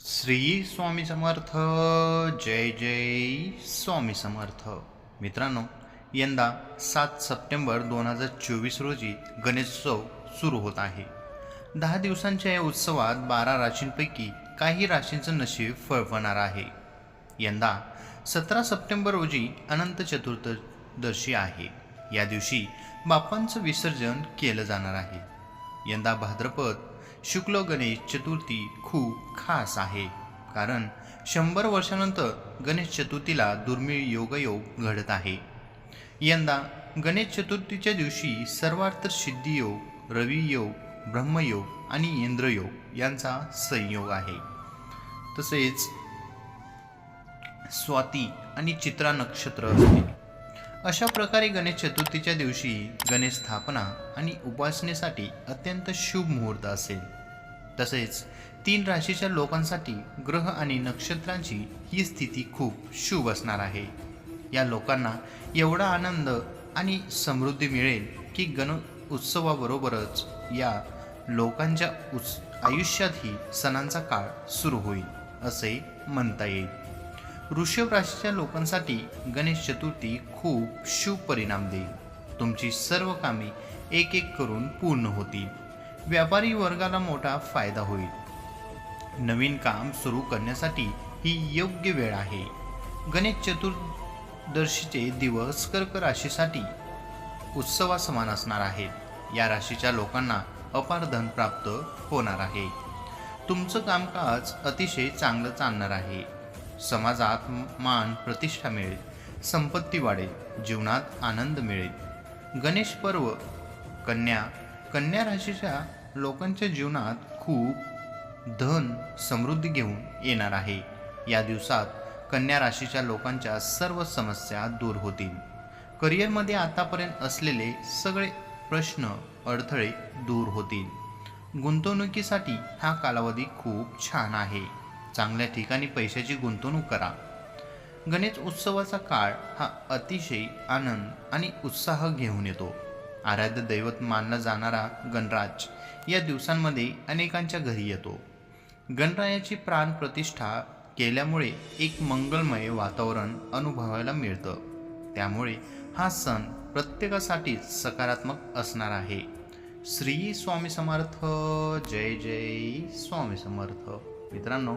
श्री स्वामी समर्थ जय जय स्वामी समर्थ. मित्रांनो यंदा सात सप्टेंबर दोन हजार चोवीस रोजी गणेशोत्सव सुरू होत आहे. दहा दिवसांच्या या उत्सवात बारा राशींपैकी काही राशींचं नशीब फळफणार आहे. यंदा सतरा सप्टेंबर रोजी अनंत चतुर्दशी आहे. या दिवशी बाप्पांचं विसर्जन केलं जाणार आहे. यंदा भाद्रपद शुक्ल गणेश चतुर्थी खूप खास आहे. कारण शंभर वर्षानंतर गणेश चतुर्थीला दुर्मिळ योगयोग घडत आहे. यंदा गणेश चतुर्थीच्या दिवशी सर्वार्थ सिद्धियोग रवी योग ब्रह्मयोग आणि इंद्रयोग यांचा संयोग आहे. तसेच स्वाती आणि चित्रा नक्षत्र असते. अशा प्रकारे गणेश चतुर्थीच्या दिवशी गणेश स्थापना आणि उपासनेसाठी अत्यंत शुभ मुहूर्त असेल. तसेच तीन राशीच्या लोकांसाठी ग्रह आणि नक्षत्रांची ही स्थिती खूप शुभ असणार आहे. या लोकांना एवढा आनंद आणि समृद्धी मिळेल की गण उत्सवाबरोबरच या लोकांच्या उत्स आयुष्यातही सणांचा काळ सुरू होईल असे म्हणता येईल. वृषभ राशीच्या लोकांसाठी गणेश चतुर्थी खूप शुभ परिणाम देईल. तुमची सर्व कामे एक एक करून पूर्ण होतील. व्यापारी वर्गाला मोठा फायदा होईल. नवीन काम सुरू करण्यासाठी ही योग्य वेळ आहे. गणेश चतुर्दशीचे दिवस कर्क राशीसाठी उत्सवासमान असणार आहेत. या राशीच्या लोकांना अपार धन प्राप्त होणार आहे. तुमचं कामकाज अतिशय चांगलं चालणार आहे. समाजात मान प्रतिष्ठा मिळेल संपत्ती वाढेल जीवनात आनंद मिळेल. गणेश पर्व कन्या कन्या राशीच्या लोकांच्या जीवनात खूप धन समृद्धी घेऊन येणार आहे. या दिवसात कन्या राशीच्या लोकांच्या सर्व समस्या दूर होतील. करिअरमध्ये आतापर्यंत असलेले सगळे प्रश्न अडथळे दूर होतील. गुंतवणुकीसाठी हा कालावधी खूप छान आहे. चांगल्या ठिकाणी पैशाची गुंतवणूक करा. गणेश उत्सवाचा काळ हा अतिशय आनंद आणि उत्साह घेऊन येतो. आराध्य दैवत मानला जाणारा गणराज या दिवसांमध्ये अनेकांच्या घरी येतो. गणरायाची प्राण प्रतिष्ठा केल्यामुळे एक मंगलमय वातावरण अनुभवायला मिळतं. त्यामुळे हा सण प्रत्येकासाठीच सकारात्मक असणार आहे. श्री स्वामी समर्थ जय जय स्वामी समर्थ. मित्रांनो